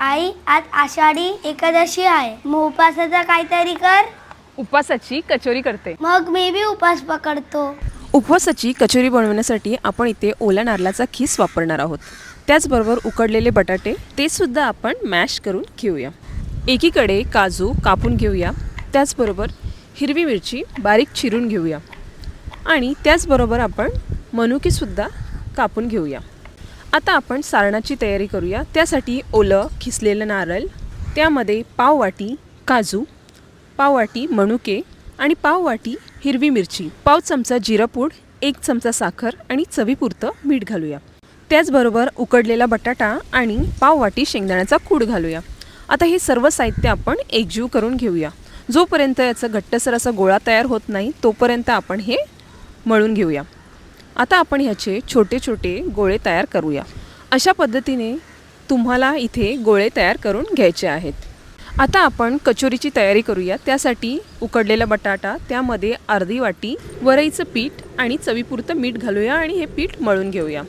आई आज आषाढी एकादशी आहे. मग उपासाचा काहीतरी कर. उपवासाची कचोरी करते. मग मी बी उपास पकडतो. उपवासाची कचोरी बनवण्यासाठी आपण इथे ओला नारळाचा खीस वापरणार आहोत. त्याचबरोबर उकडलेले बटाटे ते सुद्धा आपण मॅश करून घेऊया. एकीकडे काजू कापून घेऊया. त्याचबरोबर हिरवी मिरची बारीक चिरून घेऊया. आणि त्याचबरोबर आपण मनुकेसुद्धा कापून घेऊया. आता आपण सारणाची तयारी करूया. त्यासाठी ओलं खिसलेलं नारळ त्यामध्ये पाववाटी काजू पाववाटी मणुके आणि पाववाटी हिरवी मिरची. पाव चमचा जिरपूड एक चमचा साखर आणि चवीपुरतं मीठ घालूया. त्याचबरोबर उकडलेला बटाटा आणि पाववाटी शेंगदाण्याचा कूड घालूया. आता हे सर्व साहित्य आपण एकजीव करून घेऊया. जोपर्यंत याचा घट्टसर असा गोळा तयार होत नाही तोपर्यंत आपण हे मळून घेऊया. आता आपण ह्याचे छोटे छोटे गोळे तयार करूया. अशा पद्धतीने तुम्हाला इथे गोळे तयार करून घ्यायचे आहेत. आता आपण कचोरीची तयारी करूया. त्यासाठी उकडलेला बटाटा त्यामध्ये अर्धी वाटी वरईचं पीठ आणि चवीपुरतं मीठ घालूया आणि हे पीठ मळून घेऊया.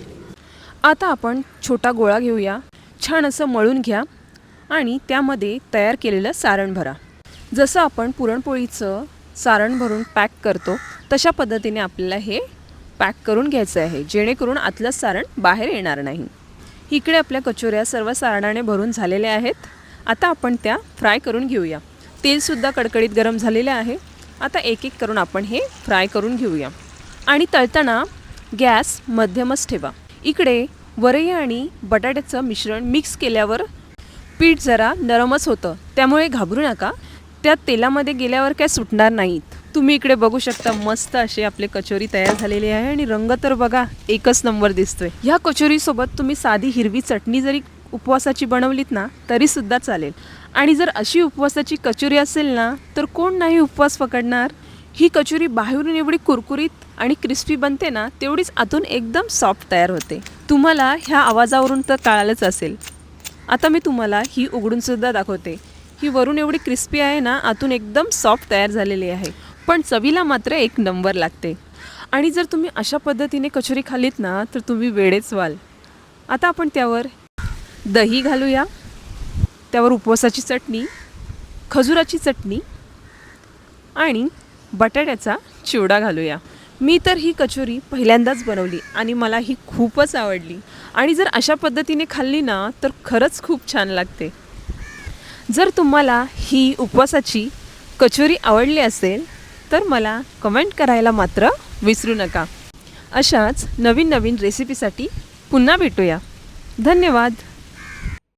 आता आपण छोटा गोळा घेऊया. छान असं मळून घ्या आणि त्यामध्ये तयार केलेलं सारण भरा. जसं आपण पुरणपोळीचं सारण भरून पॅक करतो तशा पद्धतीने आपल्याला हे पॅक करून घ्यायचं आहे जेणेकरून आतलं सारण बाहेर येणार नाही. इकडे आपल्या कचोऱ्या सर्व सारणाने भरून झालेल्या आहेत. आता आपण त्या फ्राय करून घेऊया. तेलसुद्धा कडकडीत गरम झालेले आहे. आता एक एक करून आपण हे फ्राय करून घेऊया. आणि तळताना गॅस मध्यमच ठेवा. इकडे वरई आणि बटाट्याचं मिश्रण मिक्स केल्यावर पीठ जरा नरमच होतं. त्यामुळे घाबरू नका. त्या तेलामध्ये गेल्यावर काय सुटणार नाहीत. तुम्ही इकडे बघू शकता मस्त अशी आपली कचोरी तयार झालेली आहे आणि रंग तर बघा एकच नंबर दिसतोय. ह्या कचोरीसोबत तुम्ही साधी हिरवी चटणी जरी उपवासाची बनवलीत ना तरी सुद्धा चालेल. आणि जर अशी उपवासाची कचोरी असेल ना तर कोण नाही उपवास पकडणार? ही कचोरी बाहेरून एवढी कुरकुरीत आणि क्रिस्पी बनते ना तेवढीच आतून एकदम सॉफ्ट तयार होते. तुम्हाला ह्या आवाजावरून तर कळालंच असेल. आता मी तुम्हाला ही उघडून सुद्धा दाखवते. ही वरून एवढी क्रिस्पी आहे ना आतून एकदम सॉफ्ट तयार झालेली आहे. पण चवीला मात्र एक नंबर लागते. आणि जर तुम्ही अशा पद्धतीने कचोरी खाल्लीत ना तर तुम्ही वेळेच व्हाल आता आपण त्यावर दही घालूया. त्यावर उपवासाची चटणी खजुराची चटणी आणि बटाट्याचा चिवडा घालूया. मी तर ही कचोरी पहिल्यांदाच बनवली आणि मला ही खूपच आवडली. आणि जर अशा पद्धतीने खाल्ली ना तर खरंच खूप छान लागते. जर तुम्हाला ही उपवासाची कचोरी आवडली असेल तर मला कमेंट करायला मात्र विसरू नका. अशाच नवीन नवीन रेसिपीसाठी पुन्हा भेटूया. धन्यवाद.